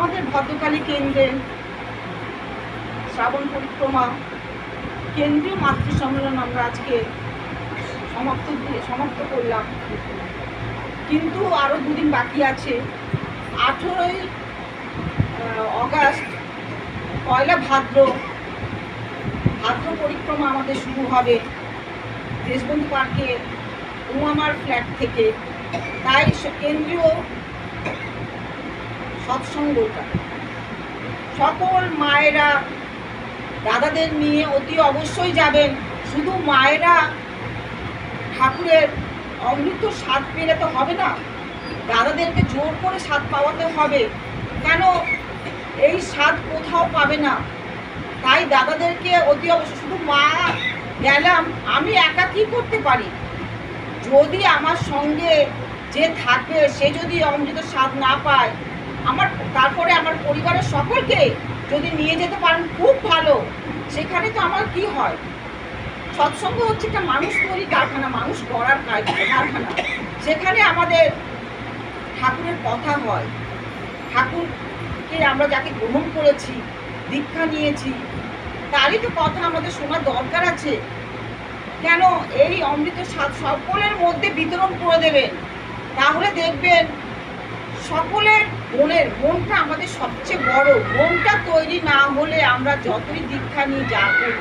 আমাদের ভদ্রকালী কেন্দ্রে শ্রাবণ পরিক্রমা, কেন্দ্রীয় মাতৃ সম্মেলন আমরা আজকে সমাপ্ত সমাপ্ত করলাম। কিন্তু আরও দুদিন বাকি আছে। আঠেরোই অগাস্ট, পয়লা ভাদ্র। ভাদ্র পরিক্রমা আমাদের শুরু হবে দেশবন্ধু পার্কে উমামার ফ্ল্যাট থেকে। তাই স- সৎসঙ্গটা সকল মায়েরা দাদাদের নিয়ে অতি অবশ্যই যাবেন। শুধু মায়েরা ঠাকুরের অমৃত স্বাদ পেলে তো হবে না। দাদাদেরকে জোর করে স্বাদ পাওয়াতে হবে। কেন? এই স্বাদ কোথাও পাবে না। তাই দাদাদেরকে অতি অবশ্যই, শুধু মা গেলাম, আমি একা কি করতে পারি? যদি আমার সঙ্গে যে থাকবে, সে যদি অমৃত স্বাদ না পায় আমার তারপরে আমার পরিবারের সকলকে যদি নিয়ে যেতে পারেন, খুব ভালো। সেখানে তো আমার কি হয়? সৎসঙ্গ হচ্ছে একটা মানুষ তৈরি কারখানা, মানুষ গড়ার কার- কারখানা। সেখানে আমাদের ঠাকুরের কথা হয়। ঠাকুরকে আমরা যাকে গ্রহণ করেছি, দীক্ষা নিয়েছি, তারই তো কথা আমাদের শোনার দরকার আছে। কেন এই অমৃত সকলের মধ্যে বিতরণ করে দেবেন? তাহলে দেখবেন সকলের মনের, মনটা আমাদের সবচেয়ে বড়। মনটা তৈরি না হলে আমরা যতই দীক্ষা নিয়ে যা করি,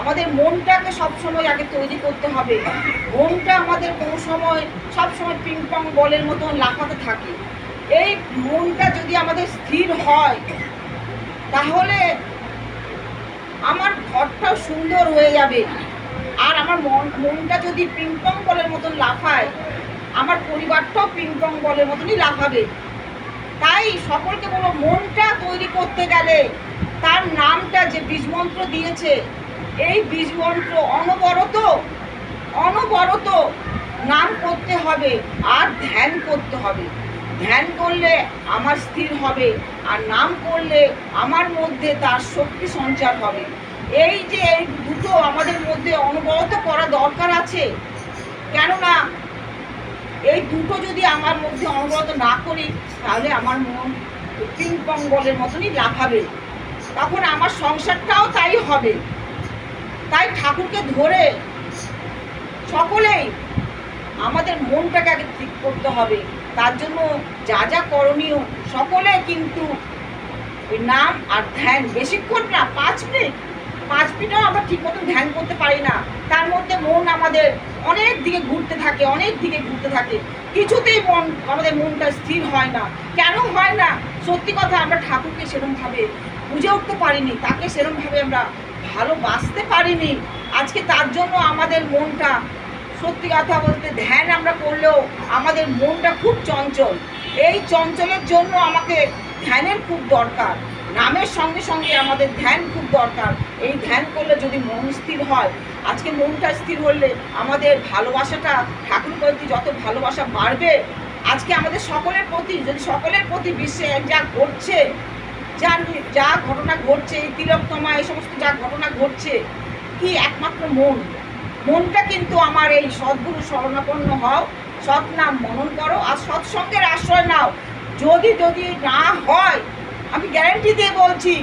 আমাদের মনটাকে সবসময় আগে তৈরি করতে হবে। মনটা আমাদের কোনো সময়, সবসময় পিং পং বলের মতন লাফাতে থাকে। এই মনটা যদি আমাদের স্থির হয়, তাহলে আমার ঘরটাও সুন্দর হয়ে যাবে। আর আমার মন, মনটা যদি পিং পং বলের মতন লাফায় আমার পরিবারটাও পিং পং বলের মতনই লাফাবে তাই সকলকে বলো মনটা তৈরি করতে গেলে তার নামটা যে বীজমন্ত্র দিয়েছে, এই বীজমন্ত্র অনবরত অনবরত নাম করতে হবে আর ধ্যান করতে হবে। ধ্যান করলে আমার স্থির হবে আর নাম করলে আমার মধ্যে তার শক্তি সঞ্চার হবে। এই যে এই দুটো আমাদের মধ্যে অনবরত করা দরকার আছে, কেননা এই দুটো যদি আমার মধ্যে অনবরত না করি, তাহলে আমার মন পিং পং বলের মতনই লাফাবে। তখন আমার সংসারটাও তাই হবে। তাই ঠাকুরকে ধরে সকলেই আমাদের মনটাকে আগে ঠিক করতে হবে। তার জন্য যা যা করণীয়, সকলে কিন্তু নাম আর ধ্যান বেশিক্ষণ না, পাঁচ মিনিট। পাঁচ মিনিটও আমরা ঠিক মতন ধ্যান করতে পারি না। তার মধ্যে মন আমাদের অনেক দিকে ঘুরতে থাকে, অনেক দিকে ঘুরতে থাকে। কিছুতেই মন, আমাদের মনটা স্থির হয় না। কেন হয় না? সত্যি কথা, আমরা ঠাকুরকে সেরমভাবে বুঝে উঠতে পারিনি। তাকে সেরমভাবে আমরা ভালোবাসতে পারিনি। আজকে তার জন্য আমাদের মনটা, সত্যি কথা বলতে, ধ্যান আমরা করলেও আমাদের মনটা খুব চঞ্চল। এই চঞ্চলের জন্য আমাকে ধ্যানের খুব দরকার। নামের সঙ্গে সঙ্গে আমাদের ধ্যান খুব দরকার। এই ধ্যান করলে যদি মন স্থির হয়, আজকে মনটা স্থির হলে আমাদের ভালোবাসাটা, ঠাকুর প্রতি যত ভালোবাসা বাড়বে, আজকে আমাদের সকলের প্রতি, যদি সকলের প্রতি বিশ্বে যা ঘটছে যা যা ঘটনা ঘটছে, এই তিলকতমা এই সমস্ত যা ঘটনা ঘটছে, কি একমাত্র মন? মনটা কিন্তু আমার এই সদ্গুরু শরণাপন্ন হও সৎ নাম মনন করো, আর সৎসঙ্গের আশ্রয় নাও। যদি যদি না হয় আমি গ্যারান্টি দিয়ে বলছি,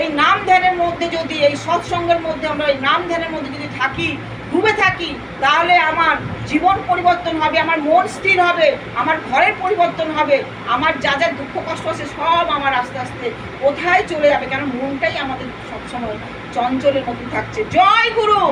এই নাম ধ্যানের মধ্যে যদি, এই সৎসঙ্গের মধ্যে আমরা এই নাম ধ্যানের মধ্যে যদি থাকি, ডুবে থাকি, তাহলে আমার জীবন পরিবর্তন হবে, আমার মন স্থির হবে, আমার ঘরের পরিবর্তন হবে, আমার যা যা দুঃখ কষ্ট আছে সব আমার আস্তে আস্তে কোথায় চলে যাবে? কেন মনটাই আমাদের সবসময় চঞ্চলের মতন থাকছে। জয় গুরু!